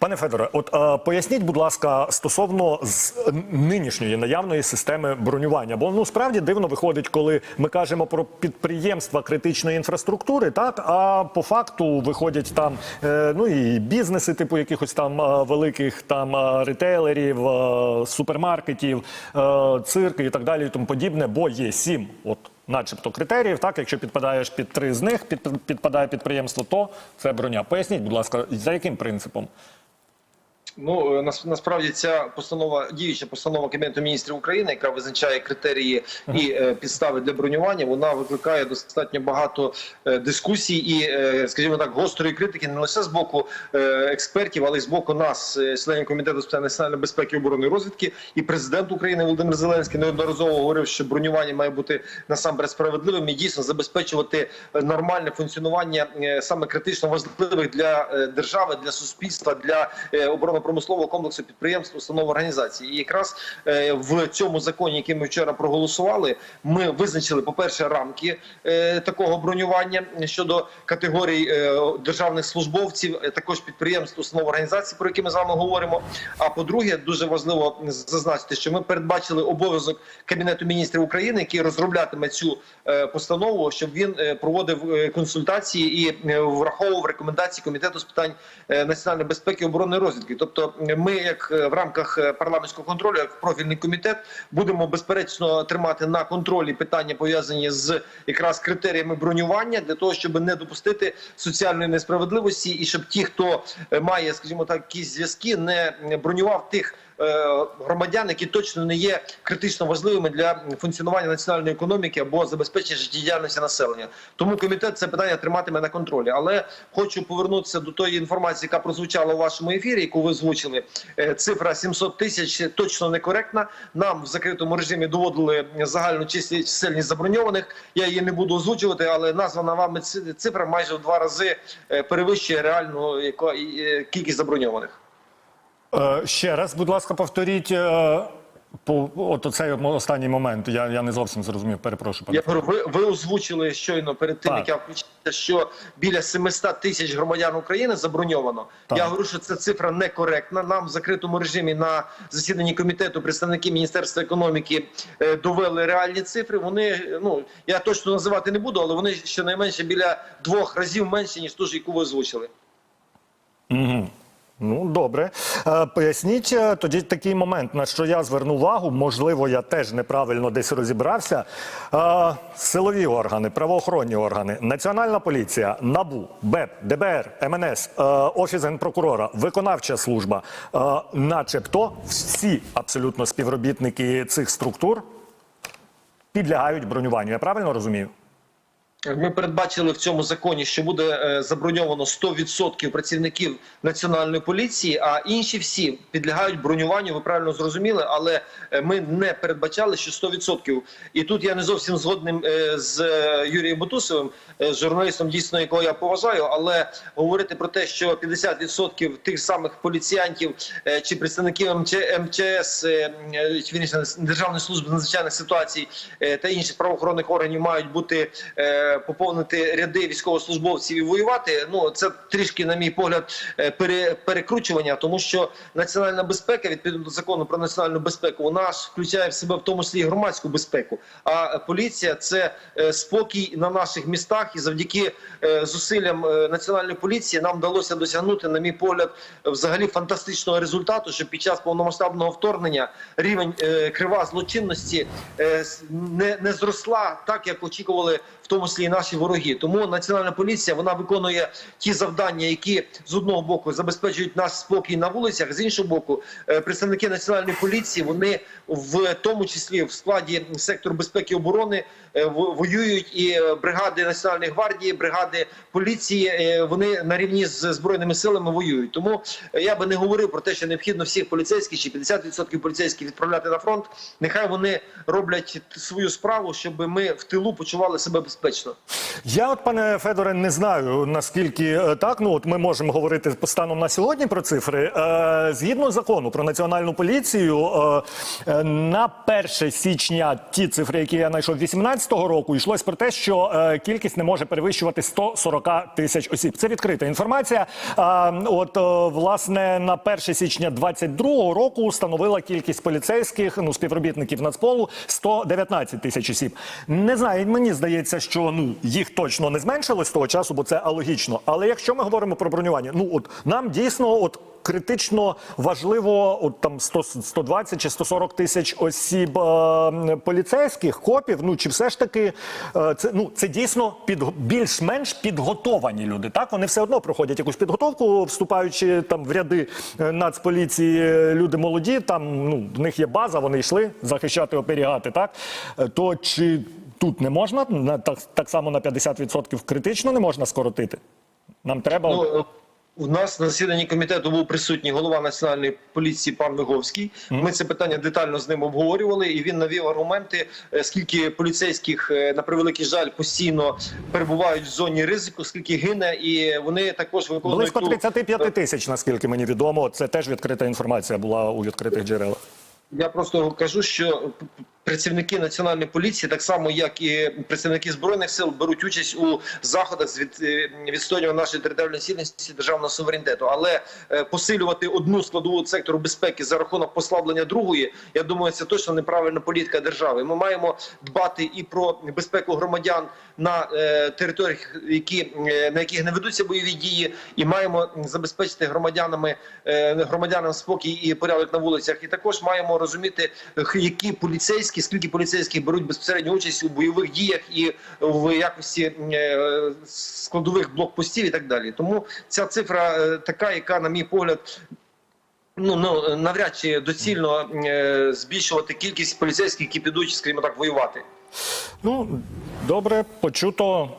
Пане Федоре, от е, поясніть, будь ласка, стосовно з нинішньої наявної системи бронювання. Бо ну справді дивно виходить, коли ми кажемо про підприємства критичної інфраструктури, так а по факту виходять там е, ну і бізнеси, типу якихось там е, великих там е, ретейлерів, е, супермаркетів, е, цирки і так далі, і тому подібне. Бо є сім, от. Начебто критеріїв, так якщо підпадаєш під три з них, під, підпадає підприємство, то це броня. Поясніть, будь ласка, за яким принципом? Ну е, насправді ця постанова діюча постанова Кабінету міністрів України, яка визначає критерії і е, підстави для бронювання. Вона викликає достатньо багато е, дискусій і, скажімо так, гострої критики не лише з боку експертів, але й з боку нас, членів комітету з питань національної безпеки, оборони і розвідки. І президент України Володимир Зеленський неодноразово говорив, що бронювання має бути насамперед справедливим і дійсно забезпечувати нормальне функціонування саме критично важливих для держави, для суспільства, для е, оборонно-промислового комплексу підприємств, установ організацій. І якраз е, в цьому законі, який ми вчора проголосували, ми визначили, по перше, рамки е, такого бронювання щодо категорій е, державних службовців, також підприємств, установ організацій, про які ми з вами говоримо. А по-друге, дуже важливо зазначити, що ми передбачили обов'язок Кабінету міністрів України, який розроблятиме цю постанову, щоб він проводив консультації і враховував рекомендації комітету з питань національної безпеки, оборони і розвідки. Тобто, е, ми, як е, в рамках е, парламентського контролю, як профільний комітет, будемо безперечно тримати на контролі питання пов'язані з якраз критеріями бронювання для того, щоб не допустити соціальної несправедливості, і щоб ті, хто е, має, скажімо так, якісь зв'язки, не бронював тих. Е, Громадян, які точно не є критично важливими для функціонування національної економіки або забезпечення життєдіяльності населення, тому комітет це питання триматиме на контролі. Але хочу повернутися до тої інформації, яка прозвучала у вашому ефірі, яку ви озвучили. Е, Цифра 700 тисяч точно некоректна. Нам в закритому режимі доводили загальну чисельність заброньованих. Я її не буду озвучувати, але названа вами ци- цифра майже в два рази е, перевищує реальну кількість заброньованих. Е, ще раз, будь ласка, повторіть. Е, по от оцей останній момент. Я, я не зовсім зрозумів. Перепрошую, пане. Я говорю, ви, ви озвучили щойно перед тим, Так. як я включився, що біля 700 тисяч громадян України заброньовано. Так. Я говорю, що ця цифра некоректна. Нам в закритому режимі на засіданні комітету представники міністерства економіки е, довели реальні цифри. Вони ну я точно називати не буду, але вони щонайменше біля двох разів менше ніж ту ж, яку ви озвучили. Угу. Ну, добре. Е, поясніть е, тоді такий момент, на що я зверну увагу. Можливо, я теж неправильно десь розібрався. Е, силові органи, правоохоронні органи, Національна поліція, НАБУ, БЕП, ДБР, МНС, Офіс генпрокурора, виконавча служба, начебто всі абсолютно співробітники цих структур підлягають бронюванню. Я правильно розумію? Ми передбачили в цьому законі, що буде е, заброньовано 100% працівників національної поліції, а інші всі підлягають бронюванню. Ви правильно зрозуміли, але е, ми не передбачали, що 100%. І тут я не зовсім згодним е, з Юрієм Бутусовим, журналістом, дійсно якого я поважаю. Але говорити про те, що 50% тих самих поліціянтів чи представників МЧ, МЧС, чи Державної служби надзвичайних ситуацій та інших правоохоронних органів мають бути. Поповнити ряди військовослужбовців і воювати. Ну це трішки, на мій погляд, е, пере, перекручування, тому що національна безпека, відповідно до закону про національну безпеку, вона включає в себе в тому числі громадську безпеку. А поліція це е, спокій на наших містах, і завдяки е, зусиллям національної поліції нам вдалося досягнути, на мій погляд, взагалі фантастичного результату, що під час повномасштабного вторгнення рівень крива злочинності не, не зросла так, як очікували тому числі і наші вороги. Тому національна поліція вона виконує ті завдання, які з одного боку забезпечують наш спокій на вулицях, з іншого боку, е, представники національної поліції вони в тому числі в складі сектору безпеки і оборони е, воюють і е, бригади національної гвардії, бригади поліції. Вони на рівні з збройними силами воюють. Тому я би не говорив про те, що необхідно всіх поліцейських чи 50% поліцейських відправляти на фронт. Нехай вони роблять свою справу, щоб ми в тилу почували себе безпечно. Безпечно. Я, от, пане Федоре, не знаю наскільки е, так. Ну от ми можемо говорити станом на сьогодні про цифри. Е, згідно закону про національну поліцію, е, на 1 січня ті цифри, які я знайшов 18-го року, йшлось про те, що кількість не може перевищувати 140 тисяч осіб. Це відкрита інформація. От власне на 1 січня 22-го року становила кількість поліцейських, ну співробітників Нацполу 119 тисяч осіб. Не знаю, мені здається, що ну їх точно не зменшилось того часу, бо це алогічно. Але якщо ми говоримо про бронювання, ну от нам дійсно от. Критично важливо, от там 100, 120 чи 140 тисяч осіб е, поліцейських копів. Ну чи все ж таки е, це ну це дійсно під більш-менш підготовані люди. Так вони все одно проходять якусь підготовку, вступаючи там в ряди е, нацполіції. е, Люди молоді, там ну в них є база, вони йшли захищати, оберігати. Так Е, то чи тут не можна на так, так само на 50% критично не можна скоротити? Нам треба. Ну, у нас на засіданні комітету був присутній голова національної поліції пан Виговський. Ми це питання детально з ним обговорювали, і він навів аргументи, е, скільки поліцейських е, на превеликий жаль постійно перебувають в зоні ризику, скільки гине, і вони також виконують Близько ту- 35 тисяч, наскільки мені відомо. Це теж відкрита інформація була у відкритих джерелах. Я просто кажу, що працівники національної поліції, так само як і працівники збройних сил, беруть участь у заходах з е, відстоювання нашої територіальної цілісності державного суверенітету. Але е, посилювати одну складову сектору безпеки за рахунок послаблення другої, я думаю, це точно неправильна політика держави. Ми маємо дбати і про безпеку громадян на е, територіях, які на яких не ведуться бойові дії, і маємо забезпечити громадянами громадянам спокій і порядок на вулицях. І також маємо розуміти, які поліцейські, скільки поліцейських беруть безпосередню участь у бойових діях і в якості е, складових блокпостів і так далі. Тому ця цифра е, така, яка, на мій погляд. Ну, ну навряд чи доцільно е, збільшувати кількість поліцейських, які підуть, скажімо так, воювати. Ну, добре, почуто.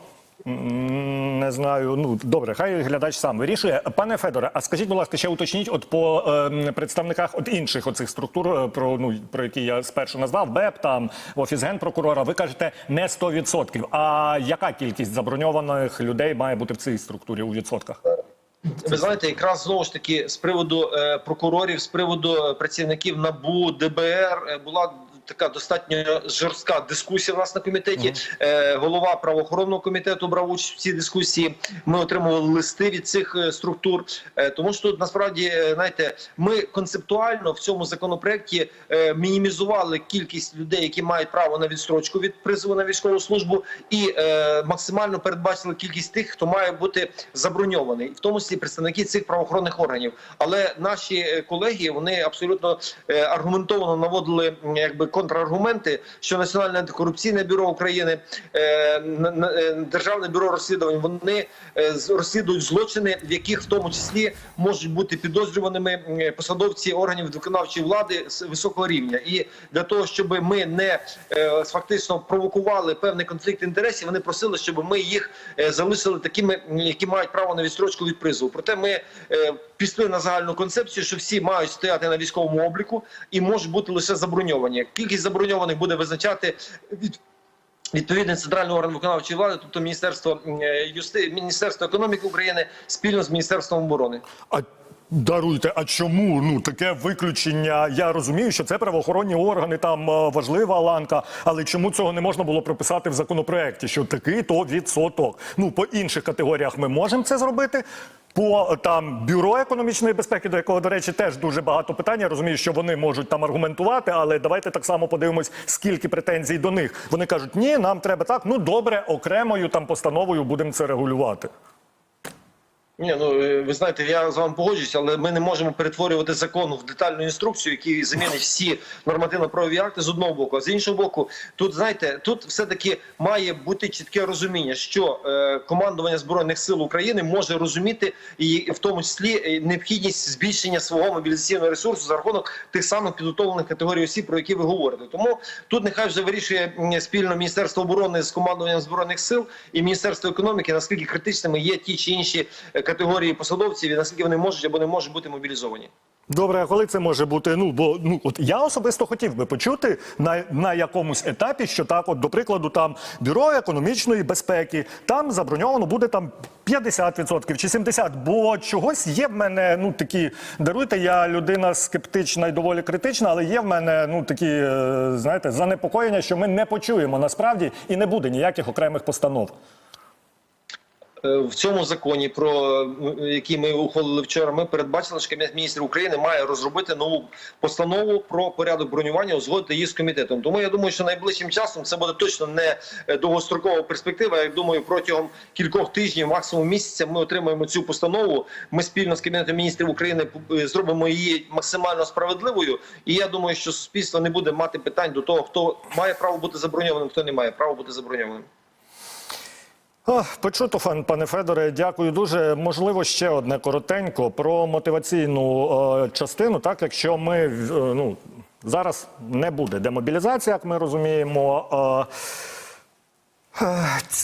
Не знаю. Ну добре, хай глядач сам вирішує. Пане Федоре, а скажіть, будь ласка, ще уточніть, от по е, представниках от інших оцих структур, е, про ну про які я спершу назвав, БЕП, там офіс генпрокурора. Ви кажете не 100%. А яка кількість заброньованих людей має бути в цій структурі у відсотках? Ви знаєте, якраз знову ж таки з приводу е, прокурорів, з приводу е, працівників НАБУ, ДБР була така достатньо жорстка дискусія в нас на комітеті. Е, голова правоохоронного комітету брав участь в цій дискусії. Ми отримували листи від цих е, структур. Е, тому що тут насправді е, знаєте, ми концептуально в цьому законопроекті е, мінімізували кількість людей, які мають право на відстрочку від призову на військову службу, і е, максимально передбачили кількість тих, хто має бути заброньований, в тому числі представники цих правоохоронних органів. Але наші колеги вони абсолютно е, аргументовано наводили якби контраргументи, що Національне антикорупційне бюро України, е, е, Державне бюро розслідувань вони е, розслідують злочини, в яких в тому числі можуть бути підозрюваними посадовці органів виконавчої влади з високого рівня. І для того, щоб ми не фактично провокували певний конфлікт інтересів, вони просили, щоб ми їх залишили такими, які мають право на відстрочку від призову. Проте ми пішли на загальну концепцію, що всі мають стояти на військовому обліку і можуть бути лише заброньовані. Кількість заброньованих буде визначати від. Відповідний центральний орган виконавчої влади, тобто Міністерство е, юсти... Міністерство економіки України спільно з Міністерством оборони. А даруйте, а чому ну таке виключення? Я розумію, що це правоохоронні органи, там е, важлива ланка. Але чому цього не можна було прописати в законопроекті? Що такий то відсоток? Ну по інших категоріях ми можемо це зробити. По е, там бюро економічної безпеки, до якого, до речі, теж дуже багато питань. Я розумію, що вони можуть там аргументувати, але давайте так само подивимось, скільки претензій до них. Вони кажуть, ні, нам треба так. Ну добре, окремою там постановою будемо це регулювати. Ні, ну е, ви знаєте, я з вами погоджуюся, але ми не можемо перетворювати закон в детальну інструкцію, який замінить всі нормативно-правові акти з одного боку. А з іншого боку, тут знаєте, тут все таки має бути чітке розуміння, що е, командування збройних сил України може розуміти і в тому числі е, необхідність збільшення свого мобілізаційного ресурсу за рахунок тих самих підготовлених категорій осіб, про які ви говорите. Тому тут нехай вже вирішує спільно Міністерство оборони з командуванням збройних сил і Міністерство економіки, наскільки критичними є ті чи інші е, категорії посадовців, наскільки вони можуть або не можуть бути мобілізовані. Добре, а коли це може бути? Ну бо ну от я особисто хотів би почути на, на якомусь етапі, що так, от до прикладу, там бюро економічної безпеки, там заброньовано буде там 50% чи 70%. Бо чогось є в мене. Ну такі даруйте, я людина скептична і доволі критична, але є в мене ну такі, е, знаєте, занепокоєння, що ми не почуємо насправді і не буде ніяких окремих постанов. Е, В цьому законі, про який ми ухвалили вчора, ми передбачили, що Кабінет міністрів України має розробити нову постанову про порядок бронювання, узгодити її з комітетом. Тому я думаю, що найближчим часом це буде точно не е, довгострокова перспектива. Я думаю, протягом кількох тижнів, максимум місяця, ми отримаємо цю постанову. Ми спільно з Кабінетом міністрів України е, зробимо її максимально справедливою. І я думаю, що суспільство не буде мати питань до того, хто має право бути заброньованим, хто не має права бути заброньованим. О, Почуто, фан- пане Федоре, дякую дуже. Можливо, ще одне коротенько про мотиваційну частину. Так, якщо ми е, ну зараз не буде демобілізація, як ми розуміємо.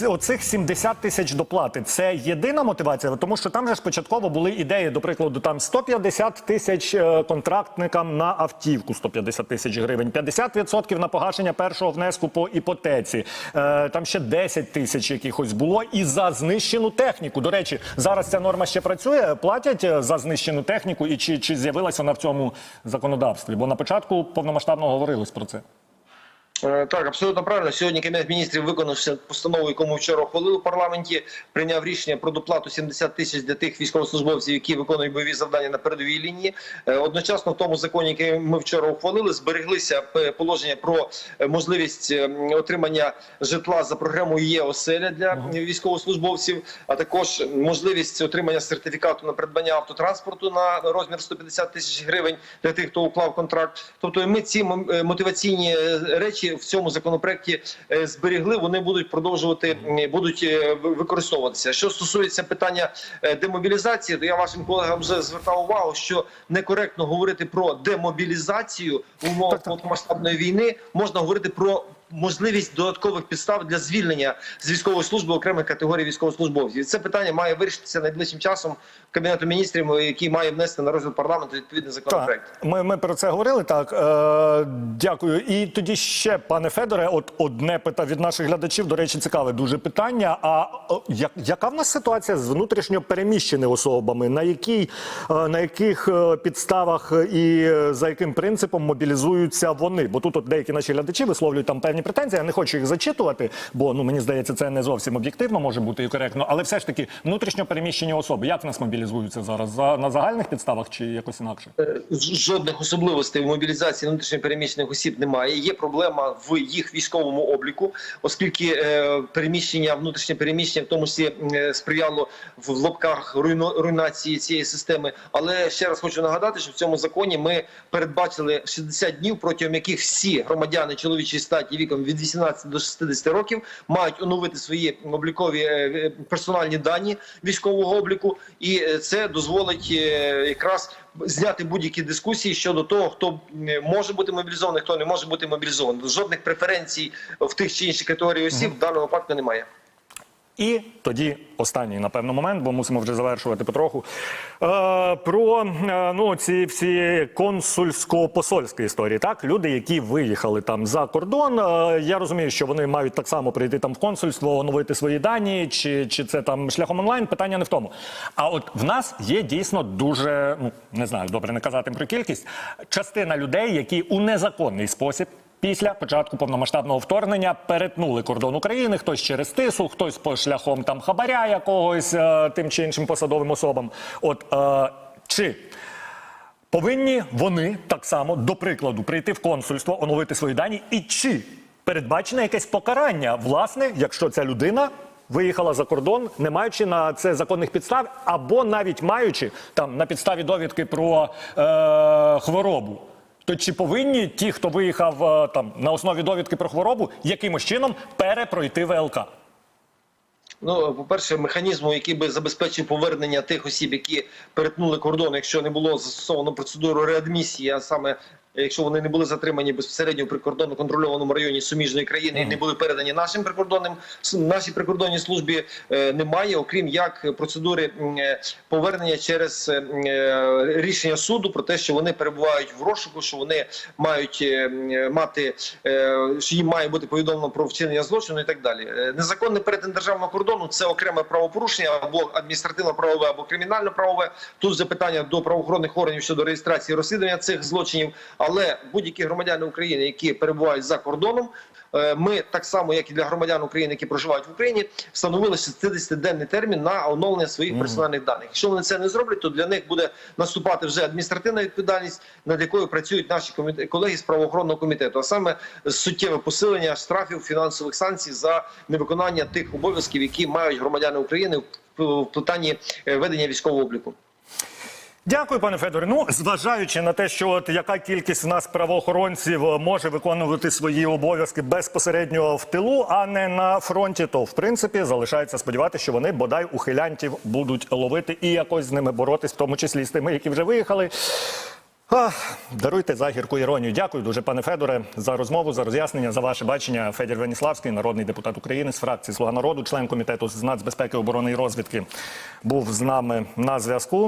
Оцих 70 тисяч доплати це єдина мотивація, тому що там же ж початково були ідеї, до прикладу, там 150 тисяч е, контрактникам на автівку, 150 тисяч гривень, 50% на погашення першого внеску по іпотеці, е, там ще 10 тисяч якихось було і за знищену техніку. До речі, зараз ця норма ще працює, платять е, за знищену техніку, і чи, чи з'явилася вона в цьому законодавстві? Бо на початку повномасштабно говорилось про це. Е, Так, абсолютно правильно. Сьогодні Кабінет міністрів виконався постанову, яку ми вчора ухвалили в парламенті. Прийняв рішення про доплату 70 тисяч для тих військовослужбовців, які виконують бойові завдання на передовій лінії. Е, Одночасно в тому законі, який ми вчора ухвалили, збереглися положення про можливість е, отримання житла за програмою є оселя для військовослужбовців, а також можливість отримання сертифікату на придбання автотранспорту на розмір 150 тисяч гривень для тих, хто уклав контракт. Тобто, ми ці е, мотиваційні е, речі в цьому законопроекті е, зберігли. Вони будуть продовжувати будуть е, використовуватися. Що стосується питання е, демобілізації, то я вашим колегам вже звертав увагу, що некоректно говорити про демобілізацію в умовах повномасштабної війни. Можна говорити про можливість додаткових підстав для звільнення з військової служби окремих категорій військовослужбовців. І Це питання має вирішитися найближчим часом кабінету міністрів, який має внести на розгляд парламенту відповідний законопроект. Так, ми, ми про це говорили. Так е, дякую. І тоді ще, пане Федоре, от одне питання від наших глядачів. До речі, цікаве дуже питання. А як, яка в нас ситуація з внутрішньо переміщеними особами? На якій е, на яких е, підставах і е, за яким принципом мобілізуються вони? Бо тут от деякі наші глядачі висловлюють там певні претензії. Я не хочу їх зачитувати, бо ну мені здається, це не зовсім об'єктивно може бути і коректно. Але все ж таки внутрішньо переміщені особи. Як в нас мобілізуються зараз? За на загальних підставах чи якось інакше? Е, жодних особливостей в мобілізації внутрішньопереміщених осіб немає. Є проблема в їх військовому обліку, оскільки е, переміщення, внутрішнє переміщення, в тому числі е, сприяло в лапках руйну- руйнації цієї системи. Але ще раз хочу нагадати, що в цьому законі ми передбачили 60 днів, протягом яких всі громадяни чоловічої статі віком від 18 до 60 років мають оновити свої облікові е, е, персональні дані військового обліку, і е, це дозволить якраз зняти будь-які дискусії щодо того, хто може бути мобілізований, хто не може бути мобілізований. Жодних преференцій в тих чи інших категорій осіб в даному випадку немає. І тоді останній, напевно, момент, бо мусимо вже завершувати потроху. Е, про е, ну, ці всі консульсько-посольські історії. Так, люди, які виїхали там за кордон. Е, я розумію, що вони мають так само прийти там в консульство, оновити свої дані, чи, чи це там шляхом онлайн. Питання не в тому. А от в нас є дійсно дуже ну не знаю, добре не казати про кількість. Частина людей, які у незаконний спосіб. Після початку повномасштабного вторгнення перетнули кордон України, хтось через тису, хтось по шляхом там хабаря якогось е, тим чи іншим посадовим особам. От е, чи повинні вони так само, до прикладу, прийти в консульство, оновити свої дані, і чи передбачене якесь покарання, власне, якщо ця людина. Виїхала за кордон, не маючи на це законних підстав, або навіть маючи там на підставі довідки про е, хворобу. То чи повинні ті, хто виїхав е, там на основі довідки про хворобу, якимось чином перепройти ВЛК? Ну, по-перше, механізму, який би забезпечив повернення тих осіб, які перетнули кордон, якщо не було застосовано процедуру реадмісії, а саме якщо вони не були затримані безпосередньо в прикордонно контрольованому районі суміжної країни і не були передані нашим прикордонним нашій прикордонній службі, е, немає, окрім як процедури е, повернення через е, рішення суду про те, що вони перебувають в розшуку, що вони мають мати, що їм має бути повідомлено про вчинення злочину і так далі. Е, Незаконний перетин державного кордону це окреме правопорушення або адміністративно-правове, або кримінально-правове. Тут запитання до правоохоронних органів щодо реєстрації розслідування цих злочинів. Але будь-які громадяни України, які перебувають за кордоном. е, Ми так само, як і для громадян України, які проживають в Україні, встановили 60-денний термін на оновлення своїх персональних даних. Якщо вони це не зроблять, то для них буде наступати вже адміністративна відповідальність, над якою працюють наші колеги з правоохоронного комітету, а саме суттєве посилення штрафів фінансових санкцій за невиконання тих обов'язків, які мають громадяни України в в питанні е, ведення військового обліку. Дякую, пане Федоре. Ну, зважаючи на те, що от яка кількість в нас правоохоронців е, може виконувати свої обов'язки безпосередньо в тилу, а не на фронті, то в принципі залишається сподіватися, що вони бодай ухилянтів будуть ловити і якось з ними боротись, в тому числі з тими, які вже виїхали. Ах, даруйте за гірку іронію. Дякую дуже, пане Федоре, за розмову, за роз'яснення, за ваше бачення. Федір Веніславський, народний депутат України з фракції Слуга народу, член комітету з нацбезпеки, оборони і розвідки, був з нами на зв'язку.